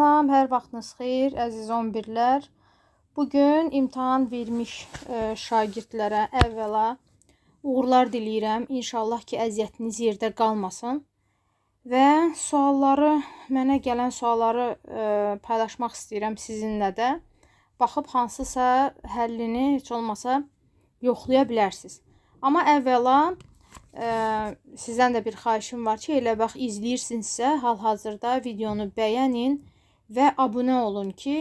Salam, hər vaxtınız xeyir, əziz 11-lər. Bugün imtahan vermiş ə, şagirdlərə əvvəla uğurlar diləyirəm. İnşallah ki, əziyyətiniz yerdə qalmasın. Və sualları, mənə gələn sualları ə, paylaşmaq istəyirəm sizinlə də. Baxıb hansısa həllini heç olmasa yoxlaya bilərsiniz. Amma əvvəla ə, sizdən də bir xahişim var ki, elə bax izləyirsinizsə, hal-hazırda videonu bəyənin və abunə olun ki,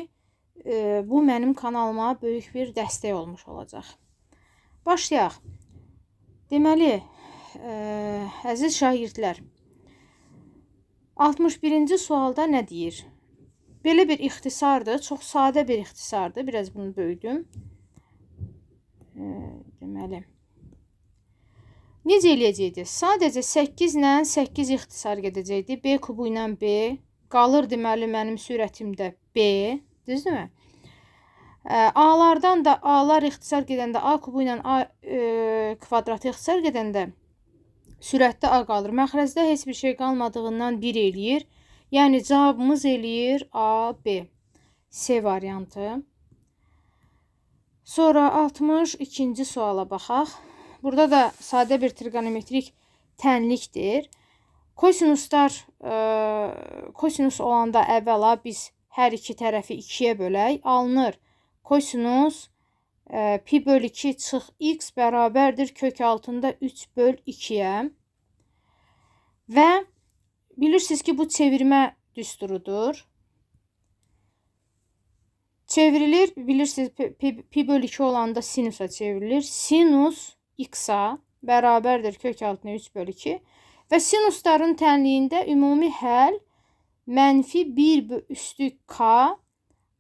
e, bu mənim kanalıma böyük bir dəstək olmuş olacaq. Başlayaq. Deməli, e, əziz şagirdlər, 61-ci sualda nə deyir? Belə bir ixtisardır, çox sadə bir ixtisardır. Biraz bunu böyüdüm. E, deməli, Necə eləyəcəkdi? Sadəcə 8 ilə 8 ixtisar gedəcəkdi. B kubu ilə B qalır deməli mənim sürətimdə B, düzdürmü? A-lardan da A-lar ixtisar gedəndə A kubu ilə A e, kvadratı ixtisar gedəndə sürətdə A qalır. Məxrəcdə heç bir şey qalmadığından 1 eləyir. Yəni cavabımız eləyir A, B. C variantı. Sonra 62-ci suala baxaq. Burada da sadə bir trigonometrik tənlikdir. Kosinuslar ə, kosinus olanda əvvəla biz hər iki tərəfi 2-yə bölək. Alınır. Kosinus ə, pi böl 2 çıx x bərabərdir kök altında 3 böl 2-yə. Və bilirsiniz ki, bu çevirmə düsturudur. Çevrilir, bilirsiniz pi, pi böl 2 olanda sinusa çevrilir. Sinus x-a bərabərdir kök altına 3 böl 2. Və sinusların tənliyində ümumi həll mənfi 1 üstü k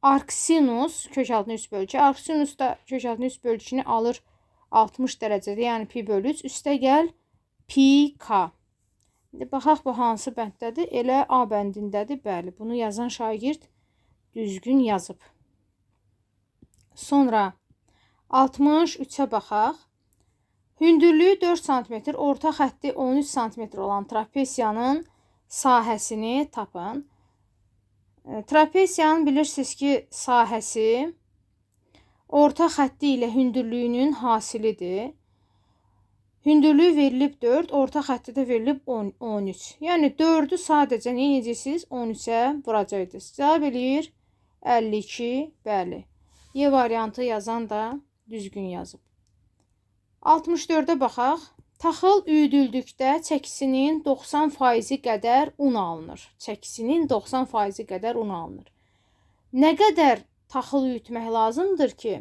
arksinus kök altına 3 bölü 2. Arksinus da kök altına 3 bölü 2-ni alır 60 dərəcədə, yəni pi bölü 3. Üstə gəl pi k. İndi baxaq bu hansı bənddədir? Elə A bəndindədir. Bəli, bunu yazan şagird düzgün yazıb. Sonra 63-ə baxaq. Hündürlüyü 4 sm, orta xətti 13 sm olan trapesiyanın sahəsini tapın. E, Trapesiyanın bilirsiniz ki, sahəsi orta xətti ilə hündürlüyünün hasilidir. Hündürlüyü verilib 4, orta xətti də verilib 10, 13. Yəni 4-ü sadəcə nə edəcəksiniz? 13-ə vuracaqsınız. Cavab eləyir 52, bəli. Y variantı yazan da düzgün yazıb. 64-ə baxaq. Taxıl üyüdüldükdə çəkisinin 90% qədər un alınır. Çəkisinin 90% qədər un alınır. Nə qədər taxıl üyütmək lazımdır ki,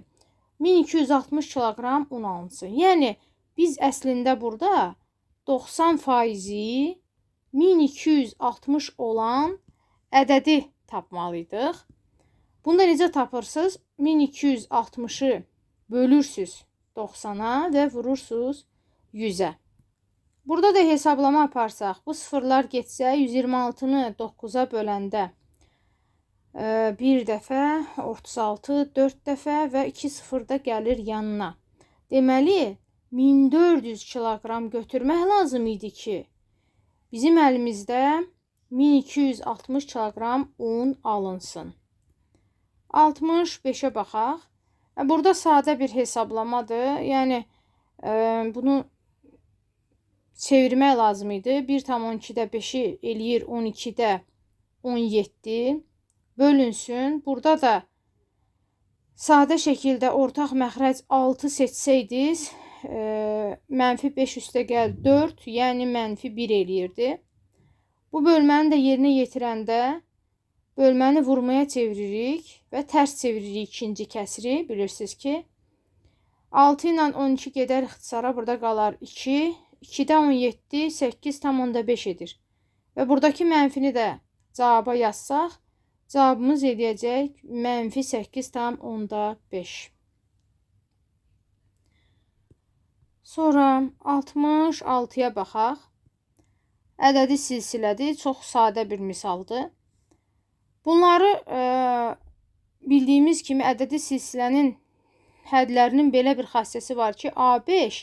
1260 kiloqram un alınsın. Yəni biz əslində burada 90%-i 1260 olan ədədi tapmalıydıq. Bunda necə tapırsınız? 1260-ı bölürsüz 90-a və vurursunuz 100-ə. Burada da hesablama aparsaq, bu sıfırlar getsə 126-nı 9-a böləndə 1 dəfə, 36, 4 dəfə və 2 sıfır da gəlir yanına. Deməli, 1400 kiloqram götürmək lazım idi ki, bizim əlimizdə 1260 kiloqram un alınsın. 65-ə baxaq. Burada sadə bir hesablamadır. Yəni e, bunu çevirmək lazım idi. 1,12-də 5-i eləyir 12-də 17 bölünsün. Burada da sadə şəkildə ortaq məxrəc 6 seçsəydiniz, e, mənfi 5 üstə gəl 4, yəni mənfi 1 eləyirdi. Bu bölməni də yerinə yetirəndə Bölməni vurmaya çeviririk və tərs çeviririk ikinci kəsiri. Bilirsiniz ki, 6 ilə 12 gedər ixtisara burada qalar 2. 2-də 17, 8 tam onda 5 edir. Və buradakı mənfini də cavaba yazsaq, cavabımız edəcək mənfi 8 tam onda 5. Sonra 66-ya baxaq. Ədədi silsilədir. Çox sadə bir misaldır. Bunları e, bildiyimiz kimi ədədi silsilənin hədlərinin belə bir xassəsi var ki, A5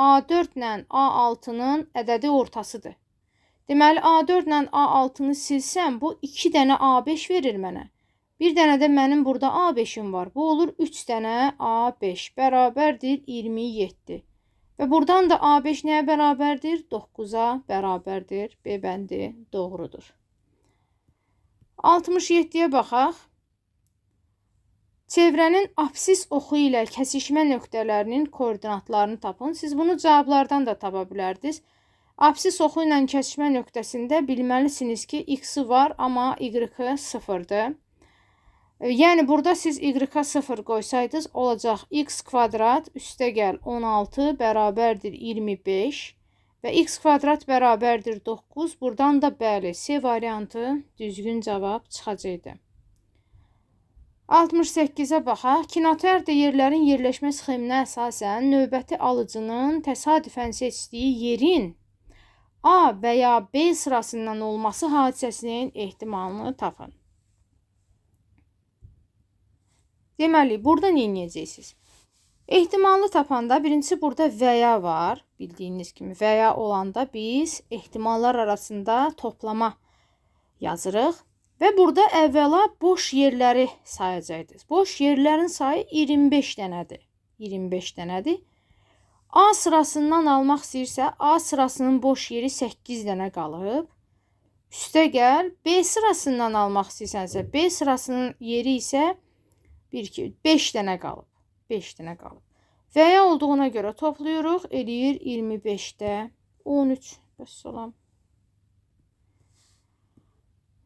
A4 ilə A6-nın ədədi ortasıdır. Deməli A4 ilə A6-nı silsəm, bu 2 dənə A5 verir mənə. Bir dənə də mənim burada A5-im var. Bu olur 3 dənə A5 bərabərdir 27. Və buradan da A5 nəyə bərabərdir? 9-a bərabərdir. B bəndi doğrudur. 67-yə baxaq. Çevrənin absis oxu ilə kəsişmə nöqtələrinin koordinatlarını tapın. Siz bunu cavablardan da tapa bilərdiniz. Absis oxu ilə kəsişmə nöqtəsində bilməlisiniz ki, x-i var, amma y-i 0-dır. Yəni burada siz y-a 0 qoysaydınız olacaq x kvadrat üstə gəl 16 bərabərdir 25 və x kvadrat bərabərdir 9. Buradan da bəli, C variantı düzgün cavab çıxacaqdı. 68-ə baxaq. Kinoteatrda yerlərin yerləşmə sxeminə əsasən növbəti alıcının təsadüfən seçdiyi yerin A və ya B sırasından olması hadisəsinin ehtimalını tapın. Deməli, burada nə edəcəksiniz? Ehtimalını tapanda birincisi burada və ya var. Bildiyiniz kimi və ya olanda biz ehtimallar arasında toplama yazırıq. Və burada əvvəla boş yerləri sayacaqdınız. Boş yerlərin sayı 25 dənədir. 25 dənədir. A sırasından almaq istəyirsə, A sırasının boş yeri 8 dənə qalıb. Üstə gəl, B sırasından almaq istəyirsənsə, B sırasının yeri isə 1 2 5 dənə qalıb. 5 dənə qalıb. Və ya olduğuna görə toplayırıq, eləyir 25-də 13. Bəs salam.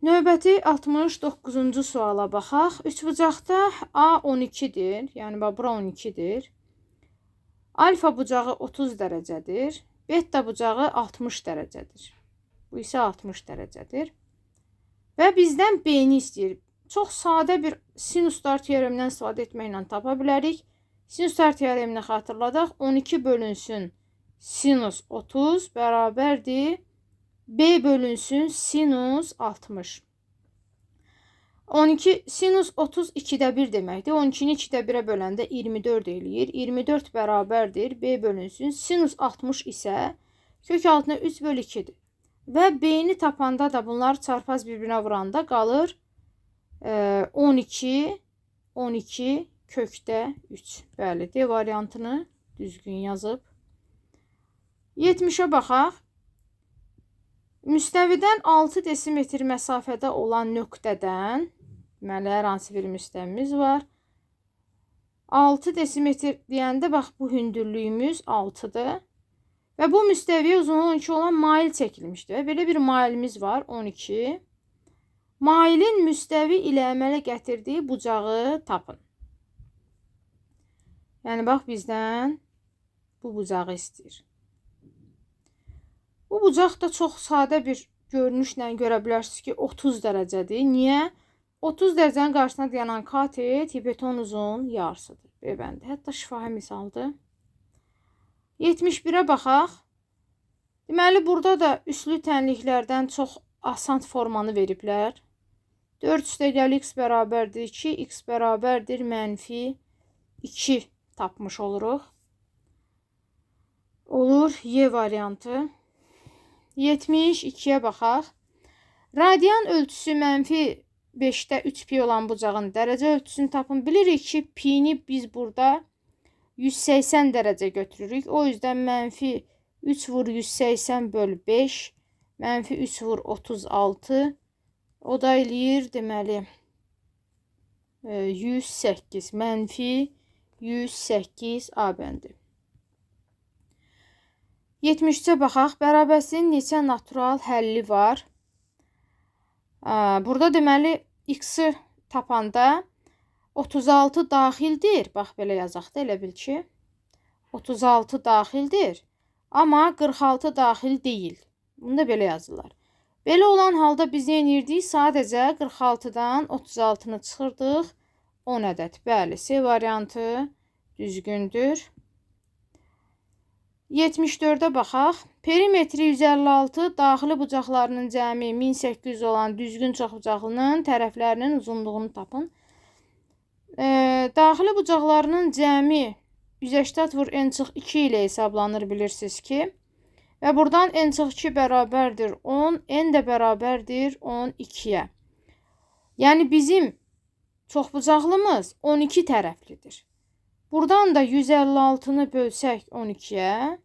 Növbəti 69-cu suala baxaq. Üçbucaqda A 12-dir. Yəni bax bura 12-dir. Alfa bucağı 30 dərəcədir. Beta bucağı 60 dərəcədir. Bu isə 60 dərəcədir. Və bizdən B-ni istəyir. Çox sadə bir sinuslar teoremindən istifadə etməklə tapa bilərik. Sinuslar teoremini xatırladaq. 12 bölünsün sinus 30 bərabərdir B bölünsün sinus 60. 12 sinus 32-də 1 deməkdir. 12-ni 2-də 1-ə böləndə 24 eləyir. 24 bərabərdir. B bölünsün. Sinus 60 isə kök altına 3 bölü 2-dir. Və B-ni tapanda da bunlar çarpaz bir-birinə vuranda qalır e, 12 12 kökdə 3. Bəli, D variantını düzgün yazıb. 70-ə baxaq. Müstəvidən 6 desimetr məsafədə olan nöqtədən, deməli, hər hansı bir müstəvimiz var. 6 desimetr deyəndə, bax, bu hündürlüyümüz 6-dır. Və bu müstəviyə uzunluğu 12 olan mail çəkilmişdir. Və belə bir mailimiz var, 12. Mailin müstəvi ilə əmələ gətirdiyi bucağı tapın. Yəni, bax, bizdən bu bucağı istəyir. Bu bucaq da çox sadə bir görünüşlə görə bilərsiniz ki, 30 dərəcədir. Niyə? 30 dərəcənin qarşısına dayanan katet hipotenuzun yarısıdır. B bəndi. Hətta şifahi misaldır. 71-ə baxaq. Deməli, burada da üslü tənliklərdən çox asan formanı veriblər. 4 üstəgəl x bərabərdir 2, x bərabərdir mənfi 2 tapmış oluruq. Olur Y variantı. 72-yə baxaq. Radian ölçüsü mənfi 5-də 3 pi olan bucağın dərəcə ölçüsünü tapın. Bilirik ki, pi-ni biz burada 180 dərəcə götürürük. O yüzden mənfi 3 vur 180 böl 5, mənfi 3 vur 36. O da eləyir deməli 108, e, mənfi 108 A bəndi. 73-ə baxaq. Bərabərsinin neçə natural həlli var? Burada deməli x-i tapanda 36 daxildir. Bax belə yazaq da elə bil ki 36 daxildir. Amma 46 daxil deyil. Bunu da belə yazırlar. Belə olan halda biz nə edirdik? Sadəcə 46-dan 36-nı çıxırdıq. 10 ədəd. Bəli, C variantı düzgündür. 74-ə baxaq. Perimetri 156, daxili bucaqlarının cəmi 1800 olan düzgün çoxbucaqlının tərəflərinin uzunluğunu tapın. E, daxili bucaqlarının cəmi 180 vur n çıx 2 ilə hesablanır bilirsiniz ki. Və buradan n çox 2 bərabərdir 10, n də bərabərdir 12-yə. Yəni bizim çoxbucaqlımız 12 tərəflidir. Buradan da 156-nı bölsək 12-yə,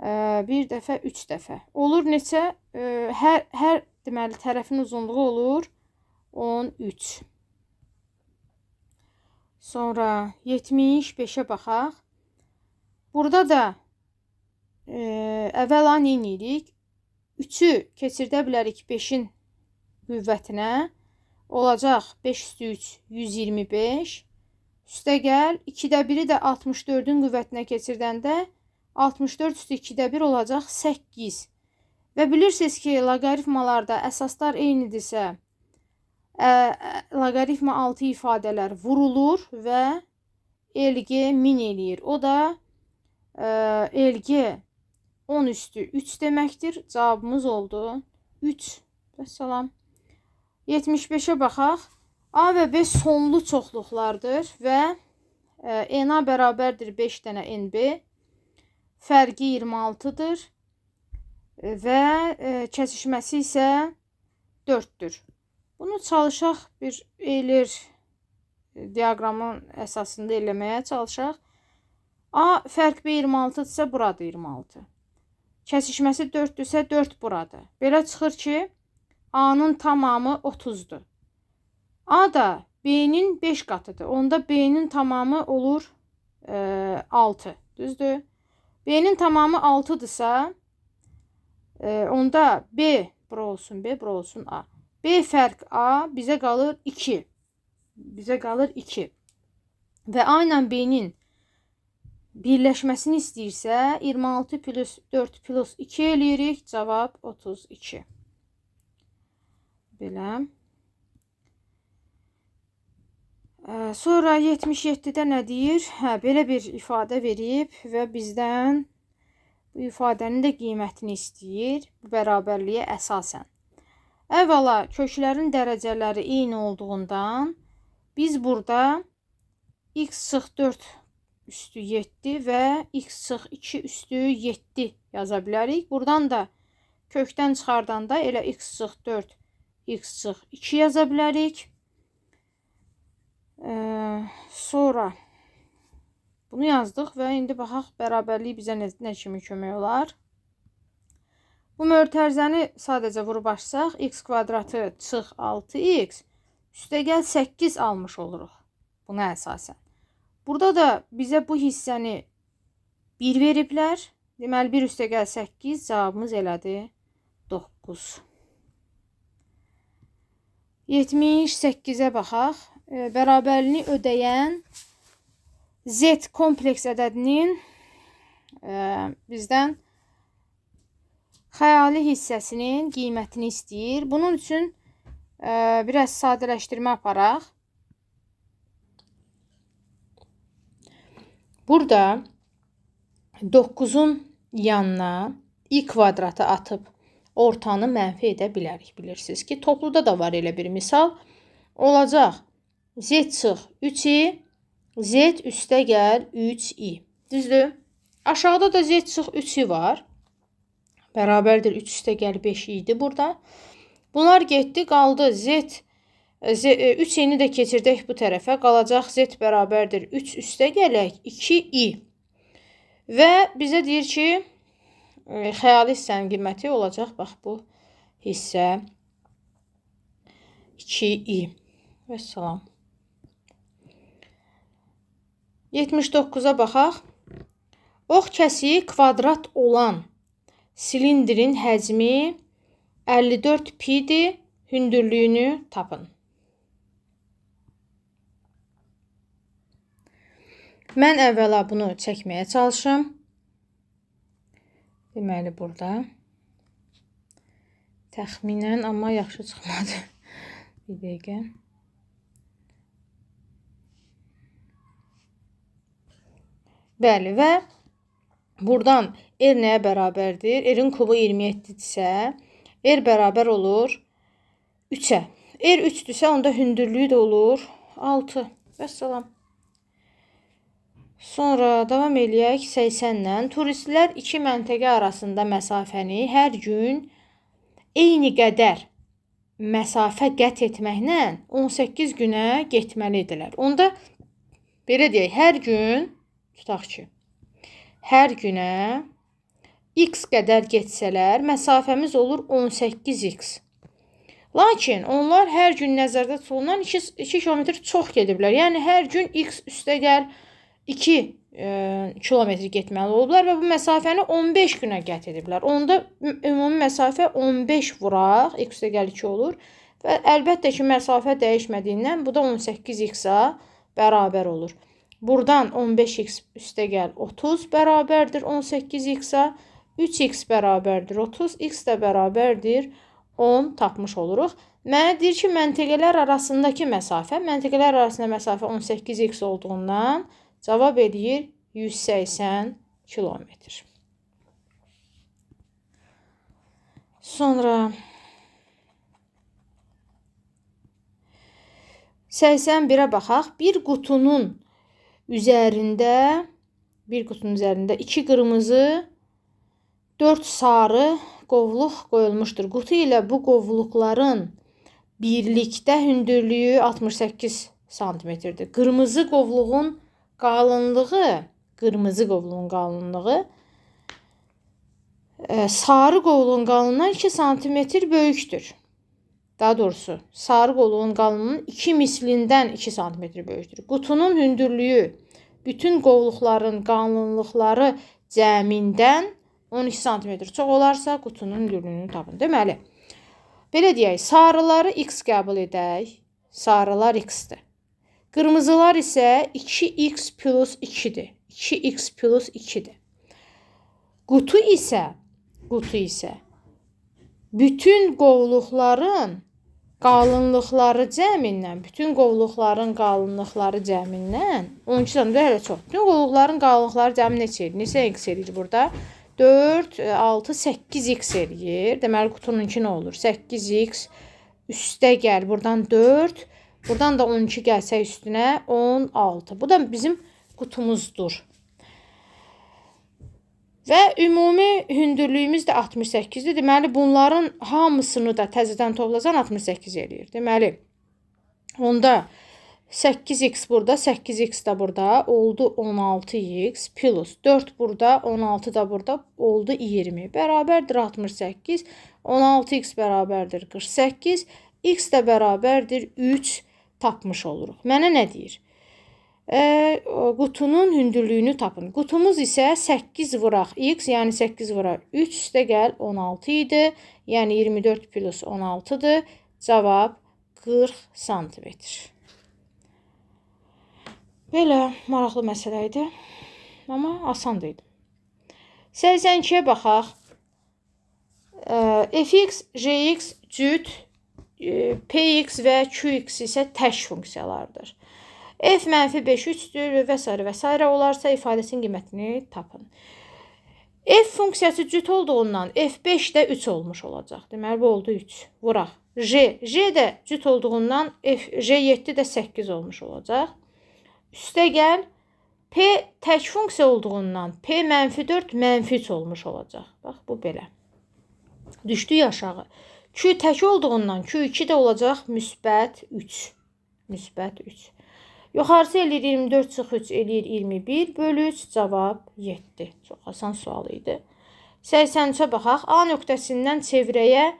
e, bir dəfə, 3 dəfə. Olur neçə? E, hər hər deməli tərəfin uzunluğu olur 13. Sonra 75-ə baxaq. Burada da e, əvvəla nə edirik? 3-ü keçirdə bilərik 5-in qüvvətinə. Olacaq 5 üstü 3 125. Üstə gəl 2-də 1-i də 64-ün qüvvətinə keçirdəndə 64 üstü 2-də 1 olacaq 8. Və bilirsiniz ki, loqaritmalarda əsaslar eynidirsə, ə, loqaritma altı ifadələr vurulur və LG min eləyir. O da ə, LG 10 üstü 3 deməkdir. Cavabımız oldu 3. Vəssalam. 75-ə baxaq. A və B sonlu çoxluqlardır və ə, NA bərabərdir 5 dənə NB. Fərqi 26-dır və ə, kəsişməsi isə 4-dür. Bunu çalışaq bir Euler diaqramın əsasında eləməyə çalışaq. A fərq B26-dırsa burada 26. Kəsişməsi 4-dürsə 4 burada. Belə çıxır ki, A-nın tamamı 30-dur. A da B-nin 5 qatıdır. Onda B-nin tamamı olur e, 6. Düzdür? B-nin tamamı 6-dırsa, e, onda B bura olsun, B bura olsun A. B fərq A bizə qalır 2. Bizə qalır 2. Və A ilə B-nin birləşməsini istəyirsə 26 plus 4 plus 2 eləyirik. Cavab 32. Belə. Sonra 77-də nə deyir? Hə, belə bir ifadə verib və bizdən bu ifadənin də qiymətini istəyir. Bu bərabərliyə əsasən. Əvvəla köklərin dərəcələri eyni olduğundan biz burada x çıx 4 üstü 7 və x çıx 2 üstü 7 yaza bilərik. Buradan da kökdən çıxardanda elə x çıx 4 x çıx 2 yaza bilərik. Ee, sonra bunu yazdıq və indi baxaq bərabərlik bizə nə, nə kimi kömək olar. Bu mötərizəni sadəcə vurub açsaq, x kvadratı çıx 6x üstə gəl 8 almış oluruq buna əsasən. Burada da bizə bu hissəni 1 veriblər. Deməli 1 üstə gəl 8 cavabımız elədi 9. 78-ə baxaq. E, bərabərliyini ödəyən Z kompleks ədədinin e, bizdən xəyali hissəsinin qiymətini istəyir. Bunun üçün e, biraz sadələşdirmə aparaq. Burada 9-un yanına i kvadratı atıb ortanı mənfi edə bilərik. Bilirsiniz ki, topluda da var elə bir misal. Olacaq z çıx 3i, z üstə gəl 3i. Düzdür? Aşağıda da z çıx 3i var. Bərabərdir 3 üstə gəl 5 idi burada. Bunlar getdi, qaldı z, z 3 eni də keçirdək bu tərəfə. Qalacaq z bərabərdir 3 üstə gələk 2i. Və bizə deyir ki, e, xəyali hissənin qiyməti olacaq bax bu hissə 2i. Vəssalam. 79-a baxaq. Ox kəsiyi kvadrat olan Silindrin həcmi 54 pidir. Hündürlüyünü tapın. Mən əvvəla bunu çəkməyə çalışım. Deməli burada təxminən, amma yaxşı çıxmadı. Bir dəqiqə. Bəli və Buradan R nəyə bərabərdir? R-in kubu 27-dirsə, R bərabər olur 3-ə. R 3-dürsə, onda hündürlüyü də olur 6. Vəssalam. Sonra davam eləyək 80-dən. Turistlər iki məntəqə arasında məsafəni hər gün eyni qədər məsafə qət etməklə 18 günə getməlidirlər. Onda belə deyək, hər gün tutaq ki, hər günə x qədər getsələr, məsafəmiz olur 18x. Lakin onlar hər gün nəzərdə tutulan 2, 2 kilometr çox gediblər. Yəni hər gün x üstəgəl 2 e, kilometr getməli olublar və bu məsafəni 15 günə qət. Onda ümumi məsafə 15 vuraq, x üstəgəl 2 olur və əlbəttə ki, məsafə dəyişmədiyindən bu da 18x-a bərabər olur. Buradan 15x üstəgəl 30 bərabərdir 18x-a. 3x bərabərdir 30, x də bərabərdir 10 tapmış oluruq. Mənə deyir ki, məntəqələr arasındakı məsafə, məntəqələr arasında məsafə 18x olduğundan cavab edir 180 kilometr. Sonra 81-ə baxaq. Bir qutunun üzərində bir qutunun üzərində iki qırmızı 4 sarı qovluq qoyulmuşdur. Qutu ilə bu qovluqların birlikdə hündürlüyü 68 santimetrdir. Qırmızı qovluğun qalınlığı, qırmızı qovluğun qalınlığı e, sarı qovluğun qalınlığından 2 santimetr böyükdür. Daha doğrusu, sarı qovluğun qalınlığının 2 mislindən 2 santimetr böyükdür. Qutunun hündürlüyü bütün qovluqların qalınlıqları cəmindən 12 sm çox olarsa qutunun hündürlüyünü tapın. Deməli, belə deyək, sarıları x qəbul edək. Sarılar x-dir. Qırmızılar isə 2x plus 2-dir. 2x plus 2-dir. Qutu isə qutu isə bütün qovluqların qalınlıqları cəmindən, bütün qovluqların qalınlıqları cəmindən 12 sm hələ çox. Bütün qovluqların qalınlıqları cəmi neçə edir? Neçə x edir burada? 4, 6, 8x eləyir. Deməli qutununki nə olur? 8x üstə gəl. Buradan 4. Buradan da 12 gəlsək üstünə 16. Bu da bizim qutumuzdur. Və ümumi hündürlüyümüz də 68-dir. Deməli bunların hamısını da təzədən toplasan 68 eləyir. Deməli onda 8x burada, 8x də burada oldu 16x plus 4 burada, 16 da burada oldu 20. Bərabərdir 68. 16x bərabərdir 48. x də bərabərdir 3 tapmış oluruq. Mənə nə deyir? E, qutunun hündürlüyünü tapın. Qutumuz isə 8 vuraq x, yəni 8 vuraq 3 üstə gəl 16 idi. Yəni 24 plus 16-dır. Cavab 40 santimetr. Belə maraqlı məsələ idi. Amma asan idi. 82-yə baxaq. fx, gx cüt, px və qx isə tək funksiyalardır. f mənfi 5 3-dür və s. və s. olarsa ifadəsinin qiymətini tapın. F funksiyası cüt olduğundan F5 də 3 olmuş olacaq. Deməli bu oldu 3. Vuraq. J, J də cüt olduğundan F, J7 də 8 olmuş olacaq. Üstə gəl. P tək funksiya olduğundan P mənfi 4 mənfi 3 olmuş olacaq. Bax bu belə. Düşdü aşağı. Q tək olduğundan Q2 də olacaq müsbət 3. Müsbət 3. Yuxarısı eləyir 24 çıx 3 eləyir 21 bölü 3 cavab 7. Çox asan sual idi. 83-ə baxaq. A nöqtəsindən çevrəyə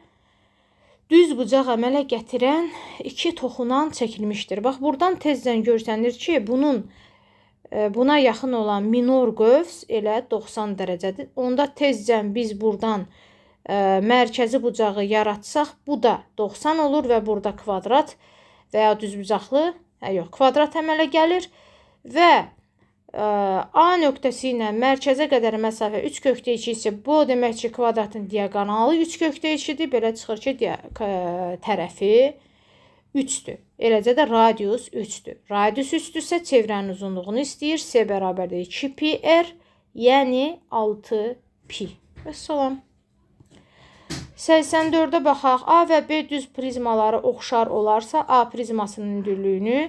düz bucaq əmələ gətirən iki toxunan çəkilmişdir. Bax buradan tezdən görsənir ki, bunun e, buna yaxın olan minor qövs elə 90 dərəcədir. Onda tezcən biz buradan ə, mərkəzi bucağı yaratsaq, bu da 90 olur və burada kvadrat və ya düzbucaqlı, hə yox, kvadrat əmələ gəlir və A nöqtəsi ilə mərkəzə qədər məsafə 3 kökdə 2 isə bu demək ki, kvadratın diaqonalı 3 kökdə 2-dir. Belə çıxır ki, tərəfi 3-dür. Eləcə də radius 3-dür. Radius 3-dürsə çevrənin uzunluğunu istəyir. C bərabərdir 2πr, yəni 6π. Vəssalam. 84-ə baxaq. A və B düz prizmaları oxşar olarsa A prizmasının hündürlüyünü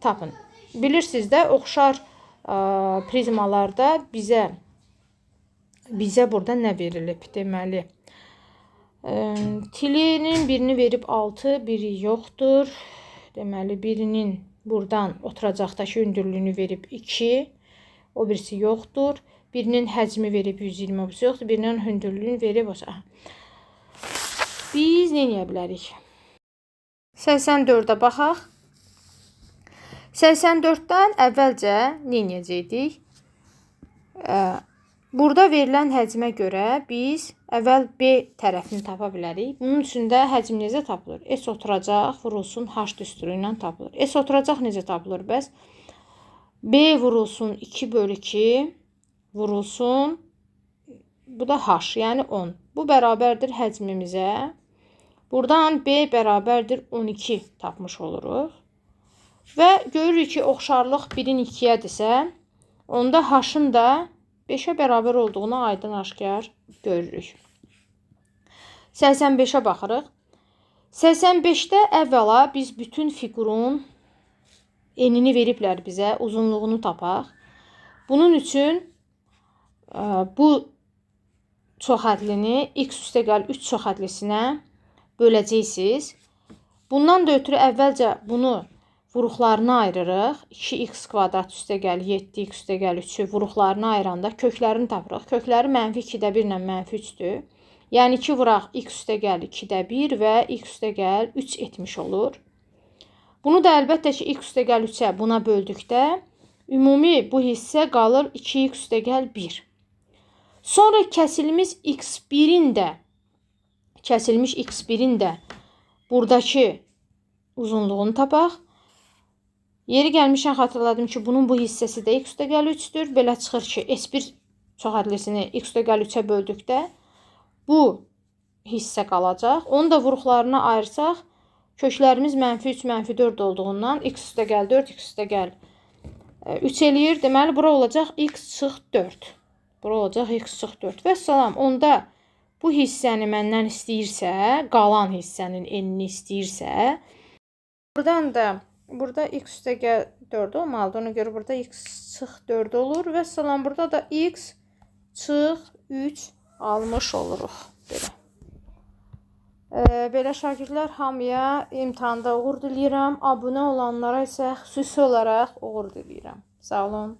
tapın. Bilirsiniz də, oxşar ə, prizmalarda bizə bizə burada nə verilib deməli. Ə, tilinin birini verib 6, biri yoxdur. Deməli birinin buradan oturacaqdakı hündürlüyünü verib 2. O birisi yoxdur. Birinin həcmi verib 120, o birisi yoxdur. Birinin hündürlüyünü verib o. Biz nə edə bilərik? 84-ə baxaq. 84-dən əvvəlcə nə edəcəkdik? Ə, Burada verilən həcmə görə biz əvvəl B tərəfini tapa bilərik. Bunun üçün də həcm necə tapılır? S oturacaq vurulsun H düsturu ilə tapılır. S oturacaq necə tapılır bəs? B vurulsun 2 bölü 2 vurulsun bu da H, yəni 10. Bu bərabərdir həcmimizə. Buradan B bərabərdir 12 tapmış oluruq. Və görürük ki, oxşarlıq 1-in 2-yədirsə, onda H-ın da 5-ə bərabər olduğunu aydın aşkar görürük. 85-ə baxırıq. 85-də əvvəla biz bütün fiqurun enini veriblər bizə, uzunluğunu tapaq. Bunun üçün ə, bu çoxhədlini x üstəgəl 3 çoxhədlisinə böləcəksiniz. Bundan da ötürü əvvəlcə bunu vuruqlarını ayırırıq. 2x kvadrat üstəgəl 7x üstəgəl 3-ü vuruqlarını ayıranda köklərini tapırıq. Kökləri mənfi 2-də 1 ilə mənfi 3-dür. Yəni 2 vuraq x üstəgəl 2-də 1 və x üstəgəl 3 etmiş olur. Bunu da əlbəttə ki, x üstəgəl 3-ə buna böldükdə ümumi bu hissə qalır 2x üstəgəl 1. Sonra kəsilmiş x1-in də kəsilmiş x1-in də buradakı uzunluğunu tapaq. Yeri gəlmişən xatırladım ki, bunun bu hissəsi də x üstəgəl 3-dür. Belə çıxır ki, S1 çoxhədlisini x üstəgəl 3-ə böldükdə bu hissə qalacaq. Onu da vuruqlarına ayırsaq, köklərimiz mənfi 3, mənfi 4 olduğundan x üstəgəl 4, x üstəgəl 3 eləyir. Deməli, bura olacaq x çıx 4. Bura olacaq x çıx 4. Və salam, onda bu hissəni məndən istəyirsə, qalan hissənin enini istəyirsə, buradan da Burada x üstəgəl 4 olmalıdır. Ona görə burada x çıx 4 olur və salam burada da x çıx 3 almış oluruq belə. E, belə şagirdlər hamıya imtahanda uğur diləyirəm. Abunə olanlara isə xüsusi olaraq uğur diləyirəm. Sağ olun.